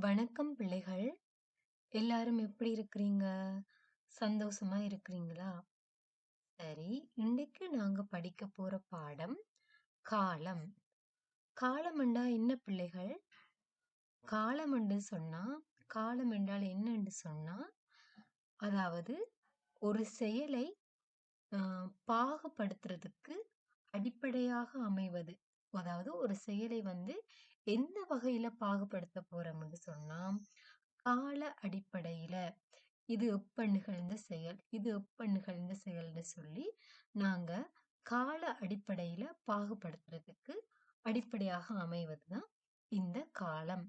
வணக்கம் பிள்ளைகள். எல்லாரும் எப்படி இருக்கிறீங்க? சந்தோஷமா இருக்கிறீங்களா? சரி, இன்னைக்கு நாங்க படிக்க போற பாடம் காலம். காலம் என்ன பிள்ளைகள்? காலம் என்று சொன்னா, காலம் என்றால் என்னன்னு சொன்னா, அதாவது ஒரு செயலை பாகுபடுத்துறதுக்கு அடிப்படையாக அமைவது. அதாவது ஒரு செயலை வந்து எந்த வகையில பாகுபடுத்த போறோம்னு சொன்னா, கால அடிப்படையில இது எப்ப நிகழ்ந்த செயல், இது எப்ப நிகழ்ந்த செயல்னு சொல்லி நாங்க கால அடிப்படையில பாகுபடுத்துறதுக்கு அடிப்படையாக அமைவதுதான் இந்த காலம்.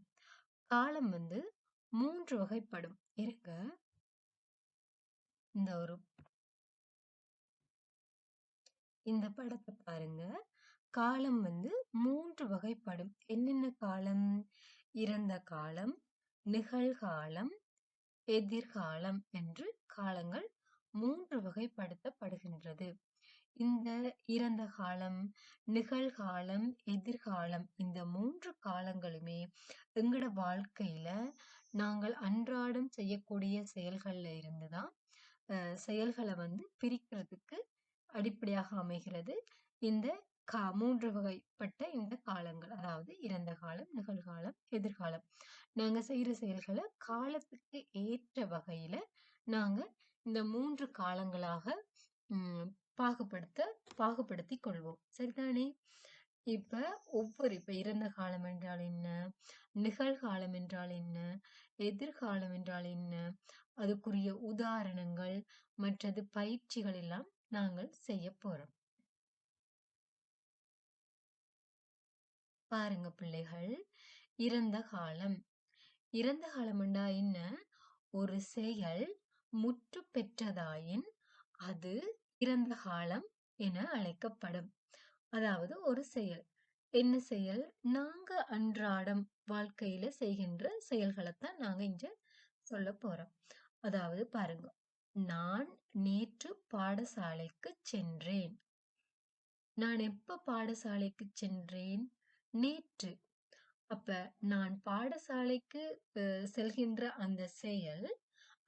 காலம் வந்து மூன்று வகைப்படும். இருங்க. இந்த ஒரு இந்த படத்தை பாருங்க. காலம் வந்து மூன்று வகைப்படும். என்னென்ன காலம்? இறந்த காலம், நிகழ்காலம், எதிர்காலம் என்று காலங்கள் மூன்று வகைப்படுத்தப்படுகின்றது. இந்த இறந்த காலம், நிகழ்காலம், எதிர்காலம் இந்த மூன்று காலங்களுமே எங்கட வாழ்க்கையில நாங்கள் அன்றாடம் செய்யக்கூடிய செயல்கள்ல இருந்து தான் வந்து பிரிக்கிறதுக்கு அடிப்படையாக அமைகிறது. இந்த கா மூன்று வகைப்பட்ட இந்த காலங்கள். அதாவது இறந்த காலம், நிகழ்காலம், எதிர்காலம். நாங்க செய்யற செயல்களை காலத்துக்கு ஏற்ற வகையில நாங்க இந்த மூன்று காலங்களாக உம் பாகுபடுத்த பாகுபடுத்திக் கொள்வோம். சரிதானே? இப்ப ஒவ்வொரு இப்ப இறந்த காலம் என்றால் என்ன? நிகழ்காலம் என்றால் என்ன? எதிர்காலம் என்றால் என்ன? அதுக்குரிய உதாரணங்கள், மற்றது பயிற்சிகள் எல்லாம் நாங்கள் செய்ய போறோம். பாருங்க பிள்ளைகள். இறந்த காலம். இறந்த காலம்ண்டா என்ன? ஒரு செயல் முற்று பெற்றதாயின் அது இறந்த காலம் என அழைக்கப்படும். அதாவது ஒரு செயல். என்ன செயல்? நாங்க அன்றாடம் வாழ்க்கையில செய்கின்ற செயல்களைத்தான் நாங்க இங்க சொல்லப் போறோம். அதாவது பாருங்க. நான் நேற்று பாடசாலைக்கு சென்றேன். நான் எப்ப பாடசாலைக்கு சென்றேன்? நேற்று. அப்ப நான் பாடசாலைக்கு செல்கின்ற அந்த செயல்,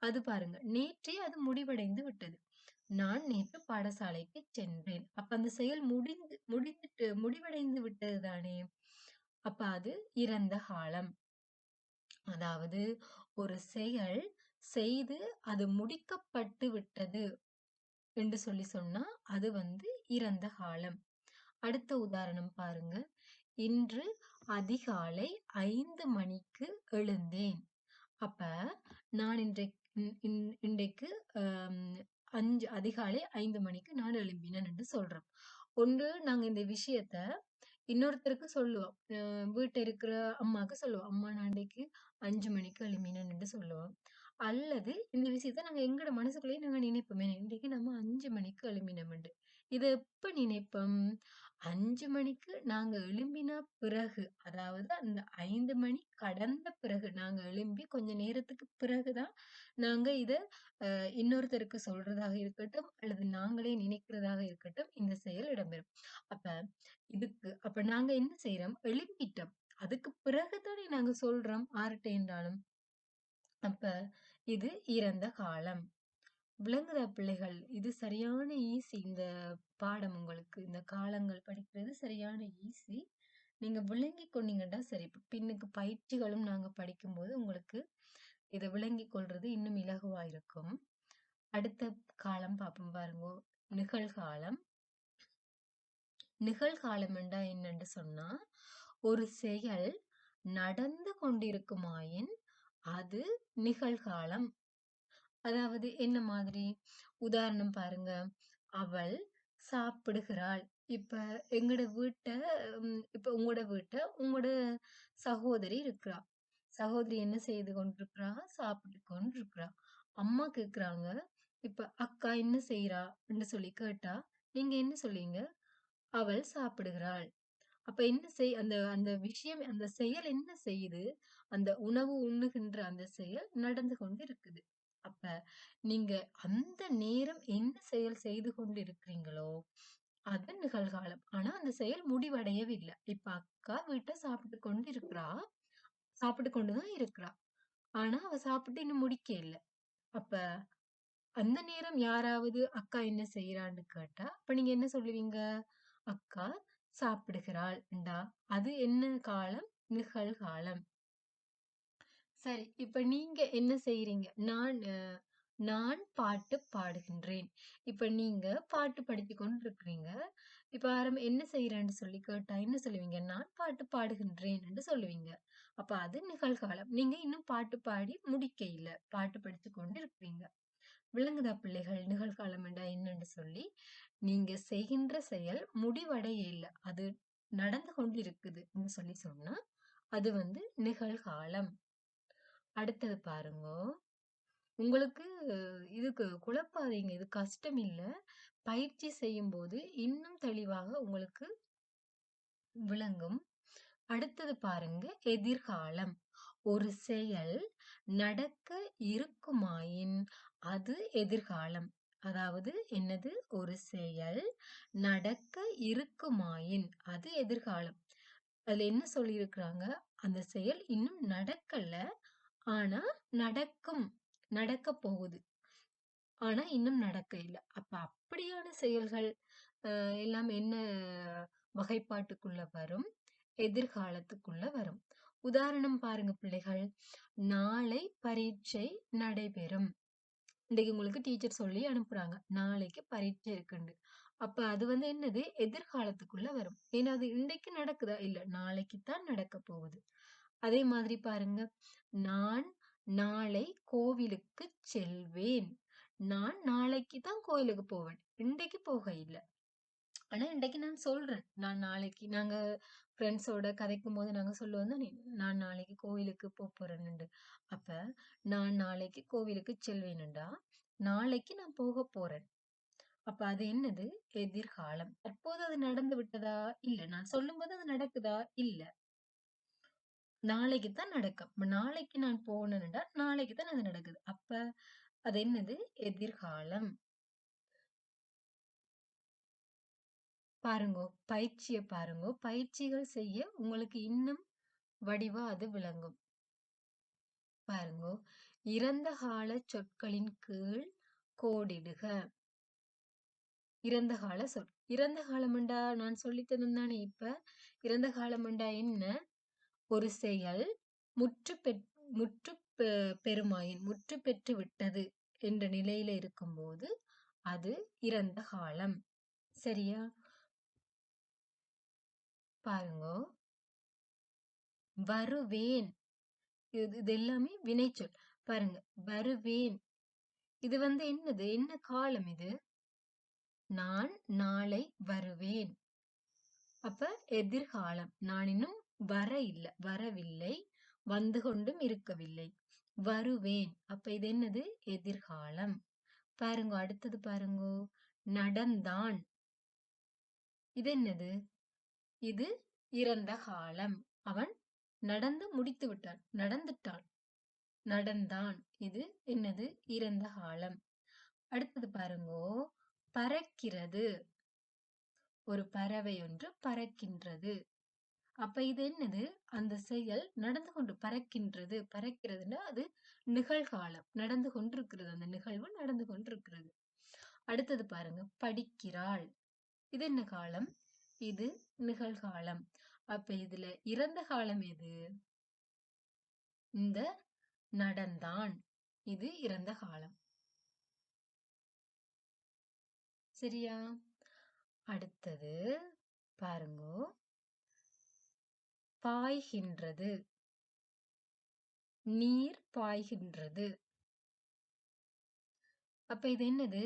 அது பாருங்க. நேற்றே அது முடிவடைந்து விட்டது. நான் நேற்று பாடசாலைக்கு சென்றேன். அப்ப அந்த செயல் முடிந்து முடிந்துட்டு முடிவடைந்து விட்டது தானே! அப்ப அது இறந்த காலம். அதாவது ஒரு செயல் செய்து அது முடிக்கப்பட்டு விட்டது என்று சொல்லி சொன்னா, அது வந்து இறந்த காலம். அடுத்த உதாரணம் பாருங்க. இன்று அதிகாலை ஐந்து மணிக்கு எழுந்தேன். அப்ப நான் இன்றைக்கு இன்றைக்கு அஞ்சு அதிகாலை ஐந்து மணிக்கு நான் எழும்பினேன் என்று சொல்றோம். ஒன்று நாங்க இந்த விஷயத்த இன்னொருத்தருக்கு சொல்லுவோம். வீட்டை இருக்கிற அம்மாவுக்கு சொல்லுவோம். அம்மா நான் இன்றைக்கு அஞ்சு மணிக்கு எழும்பினேன் என்று சொல்லுவோம். அல்லது இந்த விஷயத்த நாங்க எங்களோட மனசுக்குள்ளேயே நாங்க நினைப்போமே, இன்றைக்கு நம்ம அஞ்சு மணிக்கு எழும்பினோம்ண்டு. இதை எப்ப நினைப்போம்? 5 மணிக்கு நாங்க எழும்பின பிறகு, அதாவது அந்த 5 மணி கடந்த பிறகு, நாங்க எழும்பி கொஞ்ச நேரத்துக்கு பிறகு தான் நாங்க இத அ இன்னொருத்தருக்கு சொல்றதாக இருக்கட்டும், அல்லது நாங்களே நினைக்கிறதாக இருக்கட்டும், இந்த செயல் இடம்பெறும். அப்ப இதுக்கு அப்ப நாங்க என்ன செய்றோம்? எழும்பிட்டோம். அதுக்கு பிறகு தானே நாங்க சொல்றோம் ஆர்ட்டேன்றாலும். அப்ப இது இறந்த காலம். விளங்குதா பிள்ளைகள்? இது சரியான ஈஸி இந்த பாடம் உங்களுக்கு. இந்த காலங்கள் படிக்கிறது சரியான ஈஸி. நீங்க விளங்கி கொண்டீங்கன்னா சரி. பின்னுக்கு பயிற்சிகளும் நாங்க படிக்கும்போது உங்களுக்கு இதை விளங்கி கொள்றது இன்னும் இலகுவா இருக்கும். அடுத்த காலம் பார்ப்போம் பாருங்க நிகழ்காலம். நிகழ்காலம் என்றா என்னன்னு சொன்னா, ஒரு செயல் நடந்து கொண்டிருக்குமாயின், அது நிகழ்காலம். அதாவது என்ன மாதிரி? உதாரணம் பாருங்க. அவள் சாப்பிடுகிறாள். இப்ப எங்கட வீட்டை இப்ப உங்களோட வீட்டை உங்களோட சகோதரி இருக்கிறா. சகோதரி என்ன செய்து கொண்டிருக்கிறா? சாப்பிட்டு கொண்டிருக்கிறா. அம்மா கேக்குறாங்க இப்ப அக்கா என்ன செய்யறா என்று சொல்லி கேட்டா, நீங்க என்ன சொல்லுவீங்க? அவள் சாப்பிடுகிறாள். அப்ப என்ன செய் அந்த அந்த விஷயம் அந்த செயல் என்ன செய்யுது? அந்த உணவு உண்ணுகின்ற அந்த செயல் நடந்து கொண்டு இருக்குது. அப்ப நீங்க அந்த நேரம் என்ன செயல் செய்து கொண்டு இருக்கிறீங்களோ, அது நிகழ்காலம். ஆனா அந்த செயல் முடிவடையவில்லை. இப்ப அக்கா வீட்டை சாப்பிட்டு கொண்டு இருக்கிறா. சாப்பிட்டு கொண்டுதான் இருக்கிறா ஆனா அவ சாப்பிட்டு இன்னும் முடிக்க இல்ல அப்ப அந்த நேரம் யாராவது அக்கா என்ன செய்யறான்னு கேட்டா அப்ப நீங்க என்ன சொல்லுவீங்க அக்கா சாப்பிடுகிறாள் அது என்ன காலம் நிகழ்காலம் சரி இப்ப நீங்க என்ன செய்யறீங்க நான் நான் பாட்டு பாடுகின்றேன். இப்ப நீங்க பாட்டு படித்து கொண்டிருக்கிறீங்க. இப்ப ஆரம்ப என்ன செய்யறேன்னு சொல்லி கேட்டா என்ன சொல்லுவீங்க? நான் பாட்டு பாடுகின்றேன் என்று சொல்லுவீங்க. அப்ப அது நிகழ்காலம். நீங்க இன்னும் பாட்டு பாடி முடிக்க இல்ல பாட்டு படித்து கொண்டு இருக்கிறீங்க விளங்குதா பிள்ளைகள்? நிகழ்காலம் என்றா என்னன்னு சொல்லி நீங்க செய்கின்ற செயல் முடிவடைய இல்லை. அது நடந்து கொண்டிருக்குதுன்னு சொல்லி சொன்னா அது வந்து நிகழ்காலம். அடுத்தது பாருங்க. உங்களுக்கு இதுக்கு குழப்பாதீங்க இது கஷ்டம் இல்ல. பயிற்சி செய்யும் போது இன்னும் தெளிவாக உங்களுக்கு விளங்கும். அடுத்தது பாருங்க. எதிர்காலம். ஒரு செயல் நடக்க இருக்குமாயின் அது எதிர்காலம். அதாவது என்னது? ஒரு செயல் நடக்க இருக்குமாயின் அது எதிர்காலம். அதுல என்ன சொல்லியிருக்கிறாங்க? அந்த செயல் இன்னும் நடக்கல. ஆனா நடக்கும். நடக்க போகுது. ஆனா இன்னும் நடக்க இல்லை அப்ப அப்படியான செயல்கள் அஹ், எல்லாம் என்ன வகைப்பாட்டுக்குள்ள வரும்? எதிர்காலத்துக்குள்ள வரும். உதாரணம் பாருங்க பிள்ளைகள். நாளை பரீட்சை நடைபெறும். இன்னைக்கு உங்களுக்கு டீச்சர் சொல்லி அனுப்புறாங்க. நாளைக்கு பரீட்சை இருக்குண்டு. அப்ப அது வந்து என்னது? எதிர்காலத்துக்குள்ள வரும். ஏன்னா அது இன்னைக்கு நடக்குதா? இல்ல நாளைக்கு தான் நடக்க போகுது. அதே மாதிரி பாருங்க. நான் நாளை கோவிலுக்கு செல்வேன். நான் நாளைக்கு தான் கோயிலுக்கு போவேன். இன்றைக்கு போக இல்லை. ஆனா இன்றைக்கு நான் சொல்றேன். நான் நாளைக்கு நாங்க ஃப்ரெண்ட்ஸோட கதைக்கும் போது நாங்க சொல்லுவோம் நான் நாளைக்கு கோவிலுக்கு போக போறேன்னு அப்ப நான் நாளைக்கு கோவிலுக்கு செல்வேனுண்டா நாளைக்கு நான் போக போறேன். அப்ப அது என்னது? எதிர்காலம். தற்போது அது நடந்து விட்டதா? இல்ல. நான் சொல்லும் போது அது நடக்குதா? இல்ல. நாளைக்கு தான் நடக்கும். அப்ப நாளைக்கு நான் போனேன்டா நாளைக்கு தான் அது நடக்குது. அப்ப அது என்னது? எதிர்காலம். பாருங்க பயிற்சியை பாருங்க. பயிற்சிகள் செய்ய உங்களுக்கு இன்னும் வடிவா அது விளங்கும். பாருங்க இறந்த கால சொற்களின் கீழ் கோடிடுக. இறந்த கால சொல் இறந்த காலம்ண்டா நான் சொல்லித்தந்தேன் தானே. இப்ப இறந்த காலம்ண்டா என்ன? ஒரு செயல் முற்று பெற் முற்று பெ- பெறுமாயின் முற்று பெற்று விட்டது என்ற நிலையில இருக்கும்போது அது இறந்த காலம். சரியா? பாருங்க. வருவேன். இது இது எல்லாமே வினைச்சொல். பாருங்க. வருவேன். இது வந்து என்னது? என்ன காலம் இது? நான் நாளை வருவேன். அப்ப எதிர்காலம். நான் இன்னும் வர இல்ல வரவில்லை வந்து கொண்டும் இருக்கவில்லை. வருவேன். அப்ப இது என்னது? எதிர்காலம். பாருங்க அடுத்தது பாருங்க. நடந்தான். இது என்னது? இது இறந்த காலம். அவன் நடந்து முடித்து விட்டான். நடந்துட்டான். நடந்தான். இது என்னது? இறந்த காலம். அடுத்தது பாருங்கோ. பறக்கிறது. ஒரு பறவை ஒன்று பறக்கின்றது. அப்ப இது என்னது? அந்த செயல் நடந்து கொண்டு பறக்கின்றது. பறக்கிறதுன்னா அது நிகழ்காலம். நடந்து கொண்டிருக்கிறது. அந்த நிகழ்வு நடந்து கொண்டிருக்கிறது. அடுத்தது பாருங்க. படிக்கிறாள். இது என்ன காலம்? இது நிகழ்காலம். அப்ப இதுல இறந்த காலம் எது? இந்த நடந்தான். இது இறந்த காலம். சரியா? அடுத்தது பாருங்கோ. பாய்கின்றது. நீர் பாய்கின்றது. அப்ப இது என்னது?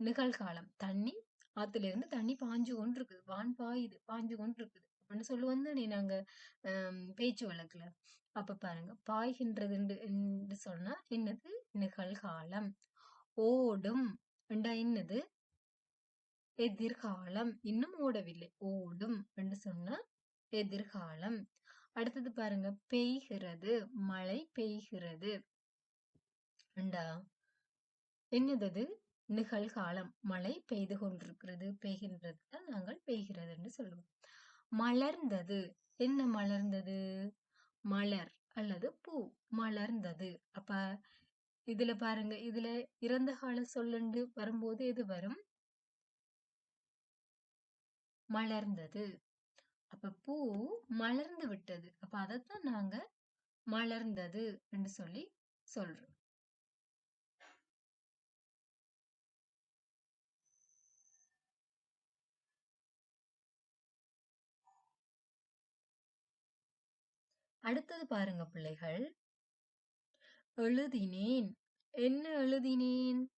நிகழ்காலம் தண்ணி ஆத்துல இருந்து தண்ணி பாஞ்சு கொண்டு இருக்குது வான் பாயுது பாஞ்சு கொண்டு இருக்குது அப்படின்னு சொல்லுவோம் தானே நாங்க பேச்சு வழக்குல. அப்ப பாருங்க பாய்கின்றதுன்னு சொன்னா என்னது? நிகழ்காலம் ஓடும். என்னது? எதிர்காலம். இன்னும் ஓடவில்லை. ஓடும் என்று சொன்னா எதிர்காலம். அடுத்தது பாருங்க. பெய்கிறது. மழை பெய்கிறது. அண்டா என்னது நிகழ்காலம். மழை பெய்து கொண்டிருக்கிறது. பெய்கின்றது தான் நாங்கள் பெய்கிறது என்று சொல்லுவோம். மலர்ந்தது. என்ன மலர்ந்தது? மலர் அல்லது பூ மலர்ந்தது. அப்ப இதுல பாருங்க. இதுல இறந்த கால சொல்லுண்டு வரும்போது எது வரும்? மலர்ந்தது. அப்ப பூ மலர்ந்து விட்டது. அப்ப அதைத்தான் நாங்க மலர்ந்தது என்று சொல்லி சொல்றோம். அடுத்தது பாருங்க பிள்ளைகள். எழுதினேன். என்ன எழுதினேன்?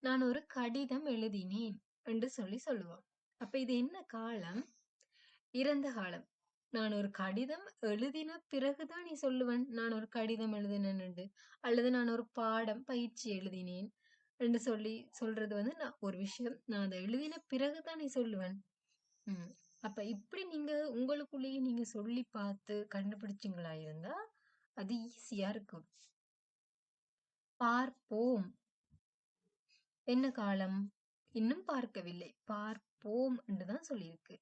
நான் ஒரு கடிதம் எழுதினேன் என்று சொல்லி சொல்லுவோம். அப்ப இது என்ன காலம்? இறந்த காலம். நான் ஒரு கடிதம் எழுதின பிறகுதான் நீ சொல்லுவன் நான் ஒரு கடிதம் எழுதினேன் அல்லது நான் ஒரு பாடம் பயிற்சி எழுதினேன் என்று சொல்லி சொல்றது வந்து நான் ஒரு விஷயம். நான் அதை எழுதின பிறகுதான் நீ சொல்லுவேன். உம் அப்ப இப்படி நீங்க உங்களுக்குள்ளேயே நீங்க சொல்லி பார்த்து கண்டுபிடிச்சிங்களா இருந்தா அது ஈஸியா இருக்கும். பார்ப்போம். என்ன காலம்? இன்னும் பார்க்கவில்லை. பார்ப்போம் என்றுதான் சொல்லியிருக்கு.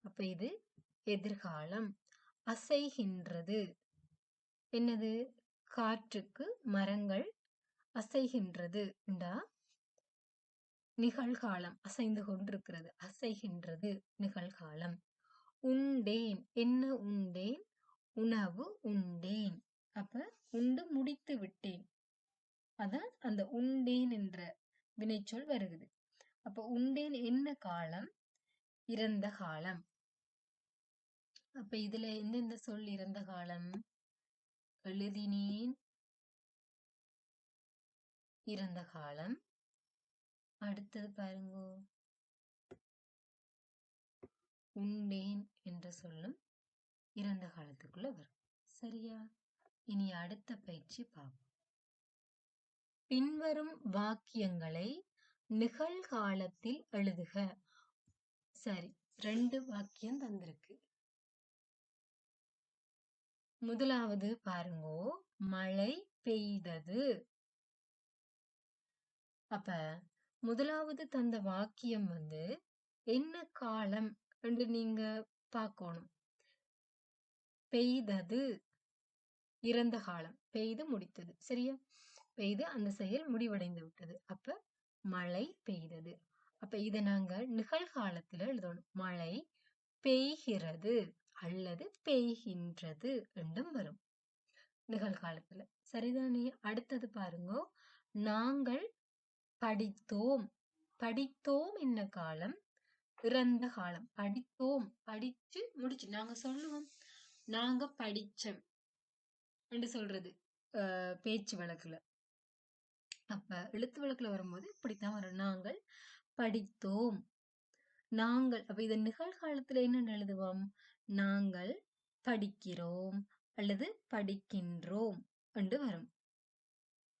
அப்ப இது எதிர்காலம். அசைகின்றது. என்னது? காற்றுக்கு மரங்கள் அசைகின்றது. நிகழ்காலம் அசைந்து கொண்டிருக்கிறது. அசைகின்றது நிகழ்காலம். உண்டேன். என்ன உண்டேன்? உணவு உண்டேன். அப்ப உண்டு முடித்து விட்டேன். அதான் அந்த உண்டேன் என்ற வினைச்சொல் வருகிறது. அப்ப உண்டேன் என்ன காலம்? இறந்த காலம். அப்ப இதுல எந்தெந்த சொல் இறந்த காலம்? எழுதினேன். இறந்த காலம். அடுத்தது பாருங்க. உண்டேன் என்ற சொல்லும் இறந்த காலத்துக்குள்ள வரும். சரியா? இனி அடுத்த பயிற்சி பார்ப்போம். பின்வரும் வாக்கியங்களை நிகழ்காலத்தில் எழுதுக. சரி. ரெண்டு வாக்கியம் தந்திருக்கு. முதலாவது பாருங்கோ. மழை பெய்தது. அப்ப முதலாவது தந்த வாக்கியம் வந்து என்ன காலம்? என்று நீங்க பார்க்கணும் பெய்தது. இறந்த காலம். பெய்து முடித்தது. சரியா? பெய்து அந்த செயல் முடிவடைந்து விட்டது. அப்ப மழை பெய்தது. அப்ப இதை நாங்க நிகழ்காலத்துல எழுதணும். மழை பெய்கிறது அல்லது பெய்கின்றது என்றும் வரும். நிகழ்காலத்துல. சரிதானே அடுத்தது பாருங்க. நாங்கள் படித்தோம். படித்தோம் என்ன காலம்? இறந்த காலம். படித்தோம். படிச்சு முடிச்சு. நாங்க சொல்லுவோம். நாங்க படிச்சோம் என்று சொல்றது அஹ் பேச்சு வழக்குல. அப்ப எழுத்து வழக்குல வரும்போது இப்படித்தான் வரும். நாங்கள் படித்தோம். நாங்கள் அப்ப இத நிகழ்காலத்துல என்ன எழுதுவோம்? நாங்கள் படிக்கிறோம் அல்லது படிக்கின்றோம் என்று வரும்.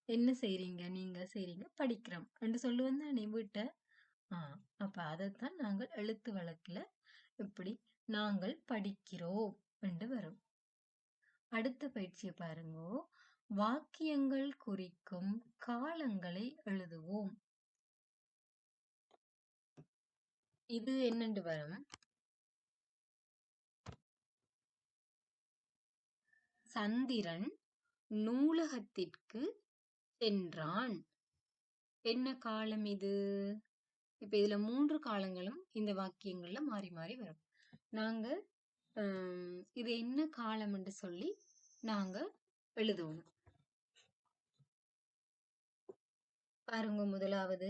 என்ன செய்றீங்க? நீங்க செய்றீங்க படிக்கிறோம் என்று சொல்லுவோம் தானே வீட்டை? ஆஹ் அப்ப அதைத்தான் நாங்கள் எழுத்து வழக்குல இப்படி நாங்கள் படிக்கிறோம் என்று வரும். அடுத்த பயிற்சியை பாருங்க. வாக்கியங்கள் குறிக்கும் காலங்களை எழுதுவோம். இது என்னண்டு வரும்? சந்திரன் நூலகத்திற்கு சென்றான். என்ன காலம் இது? இப்ப இதுல மூன்று காலங்களும் இந்த வாக்கியங்கள்ல மாறி மாறி வரும். நாங்க இது என்ன காலம் என்று சொல்லி நாங்க எழுதுவோம். பாருங்க முதலாவது.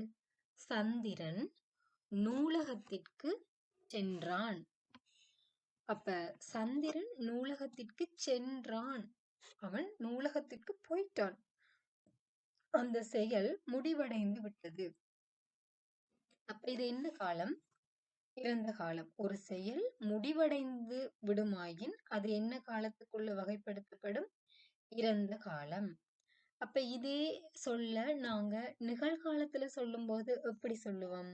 சந்திரன் நூலகத்திற்கு சென்றான். அப்ப சந்திரன் நூலகத்திற்கு சென்றான். அவன் நூலகத்திற்கு போயிட்டான். அந்த செயல் முடிவடைந்து விட்டது. அப்ப இது என்ன காலம்? இறந்த காலம். ஒரு செயல் முடிவடைந்து விடுமாயின் அது என்ன காலத்துக்குள்ள வகைப்படுத்தப்படும்? இறந்த காலம். அப்ப இதே சொல்ல நாங்க நிகழ்காலத்துல சொல்லும் போது எப்படி சொல்லுவோம்?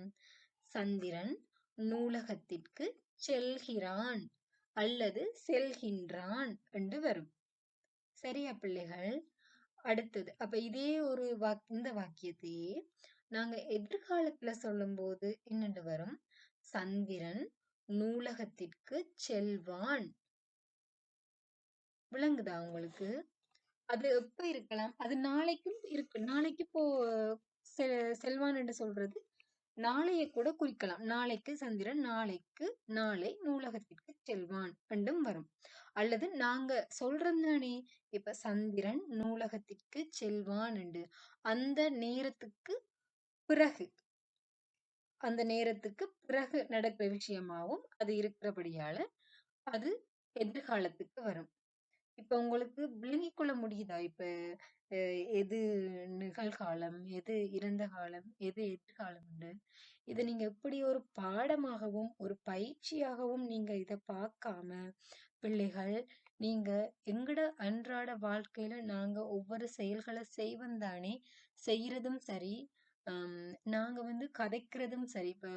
சந்திரன் நூலகத்திற்கு செல்கிறான் அல்லது செல்கின்றான் என்று வரும். சரியா பிள்ளைகள்? அடுத்தது அப்ப இதே ஒரு வாக் இந்த வாக்கியத்தையே நாங்க எதிர்காலத்துல சொல்லும்போது என்னென்று வரும்? சந்திரன் நூலகத்திற்கு செல்வான். விளங்குதா உங்களுக்கு? அது எப்ப இருக்கலாம்? அது நாளைக்கும் இருக்கு. நாளைக்கு இப்போ செ செல்வான் என்று சொல்றது, நாளைய கூட குறிக்கலாம். நாளைக்கு சந்திரன், நாளைக்கு நாளை நூலகத்திற்கு செல்வான் என்றும் வரும். அல்லது நாங்க சொல்றோம் தானே, இப்ப சந்திரன் நூலகத்திற்கு செல்வான் என்று. அந்த நேரத்துக்கு பிறகு அந்த நேரத்துக்கு பிறகு நடக்கிற விஷயமாவும் அது இருக்கிறபடியால, அது எதிர்காலத்துக்கு வரும். இப்ப உங்களுக்கு விளங்கிக் கொள்ள முடியுதா? இப்ப எது நிகழ்காலம், எது இறந்த காலம், எது எதிர்காலம்னு? இத நீங்க எப்படி ஒரு பாடமாகவும், ஒரு பயிற்சியாகவும் நீங்க இத பார்க்காம, பிள்ளைகள் நீங்க எங்கட அன்றாட வாழ்க்கையில நாங்க ஒவ்வொரு செயல்களை செய்வந்தானே தானே! சரி, அம் நாங்க வந்து கதைக்கிறதும் சரி, இப்ப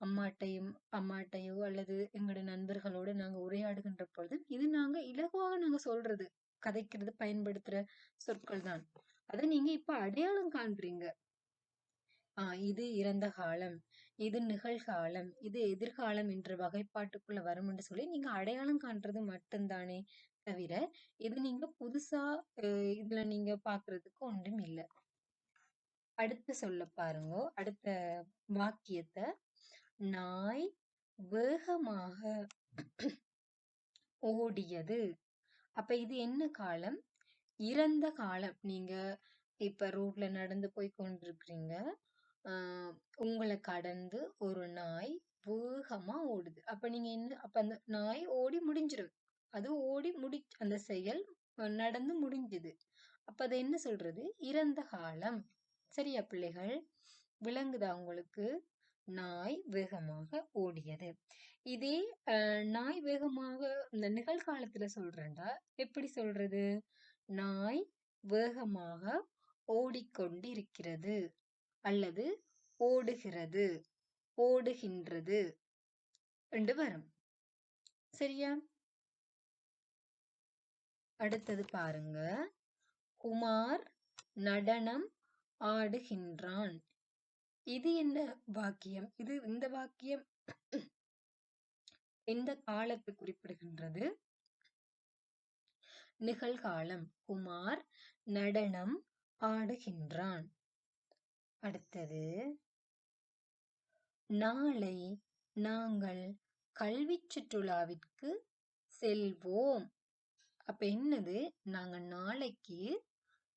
அம்மாட்டையும் அம்மாட்டையோ அல்லது எங்களோட நண்பர்களோட நாங்க உரையாடுகின்ற பொழுது, இது நாங்க இலகுவாக நாங்க சொல்றது, கதைக்கிறது, பயன்படுத்துற சொற்கள் தான். அத நீங்க இப்ப அடையாளம் காண்றீங்க. ஆ இது இறந்த காலம், இது நிகழ்காலம், இது எதிர்காலம் என்ற வகைப்பாட்டுக்குள்ள வரும் என்று சொல்லி நீங்க அடையாளம் காண்றது மட்டும் தானே தவிர, இது நீங்க புதுசா அ இதுல நீங்க பாக்குறதுக்கு ஒன்றும் இல்ல. அடுத்து சொல்ல பாருங்க அடுத்த வாக்கியத்தை நாய் வேகமாக ஓடியது. அப்ப இது என்ன காலம்? இறந்த காலம். நீங்க இப்ப ரோட்ல நடந்து போய் கொண்டிருக்கிறீங்க. உங்களை கடந்து ஒரு நாய் வேகமா ஓடுது. அப்ப நீங்க என்ன அப்ப அந்த நாய் ஓடி முடிஞ்சிரும். அது ஓடி முடி அந்த செயல் நடந்து முடிஞ்சுது. அப்ப அதை என்ன சொல்றது? இறந்த காலம். சரியா பிள்ளைகள்? விளங்குதா உங்களுக்கு? நாய் வேகமாக ஓடியது. இதே நாய் வேகமாக இந்த நிகழ்காலத்துல சொல்றேன்டா, எப்படி சொல்றது? நாய் வேகமாக ஓடிக்கொண்டிருக்கிறது. அல்லது ஓடுகிறது, ஓடுகின்றது என்று வரும். சரியா? அடுத்தது பாருங்க. குமார் நடனம் ஆடுகின்றான். இது என்ன வாக்கியம்? இது இந்த வாக்கியம் எந்த காலத்தை குறிப்பிடுகின்றது? நிகழ்காலம். குமார் நடனம் ஆடுகின்றான். அடுத்தது நாளை நாங்கள் கல்விச் சுற்றுலாவிற்கு செல்வோம். அப்ப என்னது? நாங்க நாளைக்கு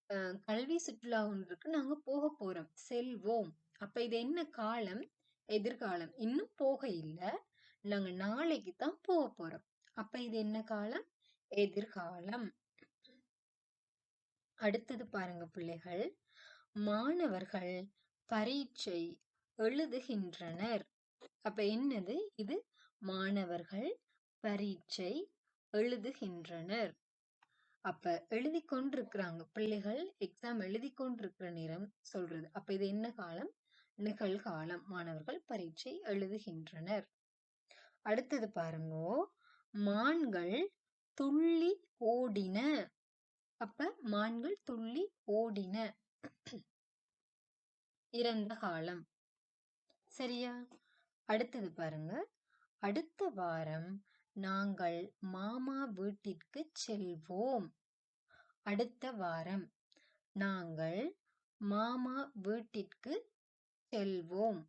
கல்வி சுற்றுலா ஒன்றுக்கு நாங்க போகப் போறோம். செல்வோம். அப்ப இது என்ன காலம்? எதிர்காலம். இன்னும் போக இல்லை நாங்க நாளைக்கு தான் போகப் போறோம். அப்ப இது என்ன காலம்? எதிர்காலம். அடுத்தது பாருங்க பிள்ளைகள். மாணவர்கள் பரீட்சை எழுதுகின்றனர். அப்ப என்னது? இது மாணவர்கள் பரீட்சை எழுதுகின்றனர். அப்ப எழுதி கொண்டிருக்கிறாங்க. பிள்ளைகள் எக்ஸாம் எழுதி கொண்டிருக்கிற நேரம் சொல்றது. அப்ப இது என்ன காலம்? நிகழ்காலம். மாணவர்கள் பரீட்சை எழுதுகின்றனர். அடுத்தது பாருங்க மான்கள் துள்ளி ஓடின. அப்ப மான்கள் துள்ளி ஓடின. இறந்த காலம். சரியா? அடுத்தது பாருங்க. அடுத்த வாரம் நாங்கள் மாமா வீட்டிற்கு செல்வோம். அடுத்த வாரம் நாங்கள் மாமா வீட்டிற்கு செல்வோம்.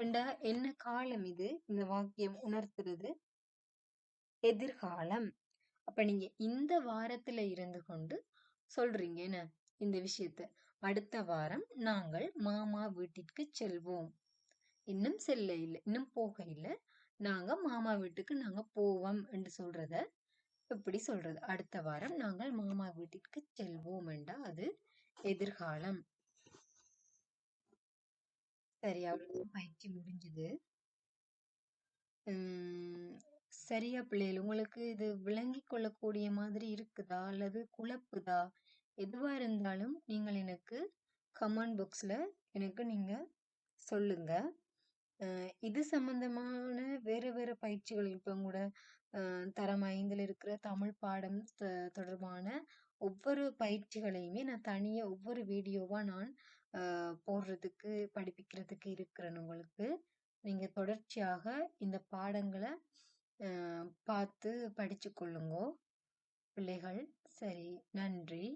ஏண்டா என்ன காலம் இது? இந்த வாக்கியம் உணர்த்துறது? எதிர்காலம். அப்ப நீங்க இந்த வாரத்துல இருந்து கொண்டு சொல்றீங்க என்ன? இந்த விஷயத்த. அடுத்த வாரம் நாங்கள் மாமா வீட்டிற்கு செல்வோம். இன்னும் செல்ல இல்லை இன்னும் போக இல்லை நாங்க மாமா வீட்டுக்கு நாங்க போவோம் என்று சொல்றத எப்படி சொல்றது? அடுத்த வாரம் நாங்கள் மாமா வீட்டிற்கு செல்வோம் என்றா அது எதிர்காலம். சரி அவ்வளவு பயிற்சி முடிஞ்சுது. சரியா பிள்ளைகள் உங்களுக்கு இது விளங்கி கொள்ளக்கூடிய மாதிரி இருக்குதா? அல்லது குழப்புதா? எதுவா இருந்தாலும் நீங்கள் எனக்கு கமெண்ட் பாக்ஸ்ல எனக்கு நீங்க சொல்லுங்க. அ இது சம்பந்தமான வேற வேற பயிற்சிகள் இப்ப கூட அ தரம் 5ல இருக்கிற தமிழ் பாடம் த தொடர்பான ஒவ்வொரு பயிற்சிகளையுமே நான் தனியா ஒவ்வொரு வீடியோவா நான் அ போடுறதுக்கு, படிப்பிக்கிறதுக்கு இருக்கிறேன் உங்களுக்கு. நீங்க தொடர்ச்சியாக இந்த பாடங்கள அ பார்த்து படிச்சுக் கொள்ளுங்கோ. பிள்ளைகள் சரி நன்றி